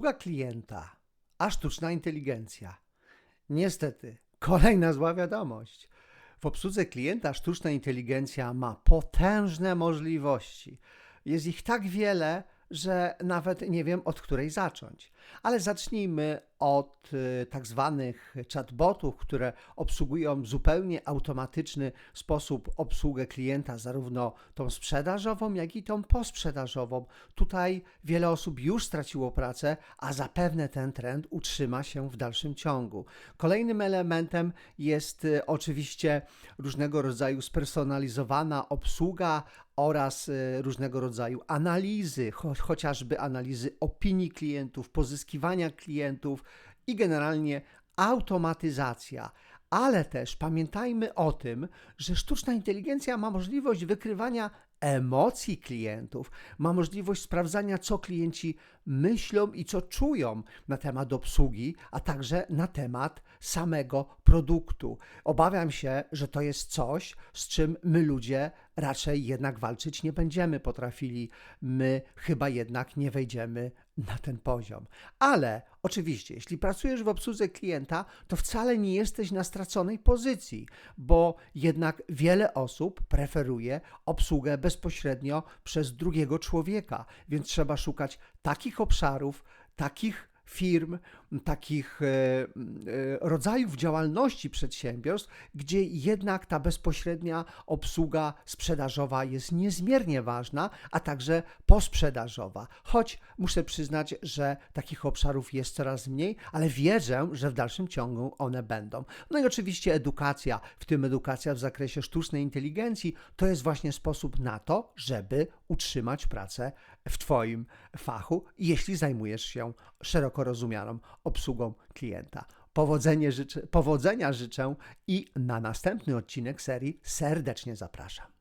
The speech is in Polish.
Obsługa klienta, a sztuczna inteligencja. Niestety, kolejna zła wiadomość. W obsłudze klienta sztuczna inteligencja ma potężne możliwości. Jest ich tak wiele, że nawet nie wiem od której zacząć. Ale zacznijmy od y, tak zwanych chatbotów, które obsługują w zupełnie automatyczny sposób obsługę klienta, zarówno tą sprzedażową, jak i tą posprzedażową. Tutaj wiele osób już straciło pracę, a zapewne ten trend utrzyma się w dalszym ciągu. Kolejnym elementem jest y, oczywiście różnego rodzaju spersonalizowana obsługa oraz y, różnego rodzaju analizy, cho chociażby analizy opinii klientów, pozyskiwania klientów i generalnie automatyzacja. Ale też pamiętajmy o tym, że sztuczna inteligencja ma możliwość wykrywania emocji klientów, ma możliwość sprawdzania, co klienci myślą i co czują na temat obsługi, a także na temat samego produktu. Obawiam się, że to jest coś, z czym my ludzie raczej jednak walczyć nie będziemy potrafili. My chyba jednak nie wejdziemy na ten poziom. Ale oczywiście, jeśli pracujesz w obsłudze klienta, to wcale nie jesteś na straconej pozycji, bo jednak wiele osób preferuje obsługę bezpośrednio przez drugiego człowieka, więc trzeba szukać takich obszarów, takich firm, takich e, e, rodzajów działalności przedsiębiorstw, gdzie jednak ta bezpośrednia obsługa sprzedażowa jest niezmiernie ważna, a także posprzedażowa. Choć muszę przyznać, że takich obszarów jest coraz mniej, ale wierzę, że w dalszym ciągu one będą. No i oczywiście edukacja, w tym edukacja w zakresie sztucznej inteligencji, to jest właśnie sposób na to, żeby utrzymać pracę w Twoim fachu, jeśli zajmujesz się szeroko rozumianą obsługą klienta. Powodzenie życzę, powodzenia życzę i na następny odcinek serii serdecznie zapraszam.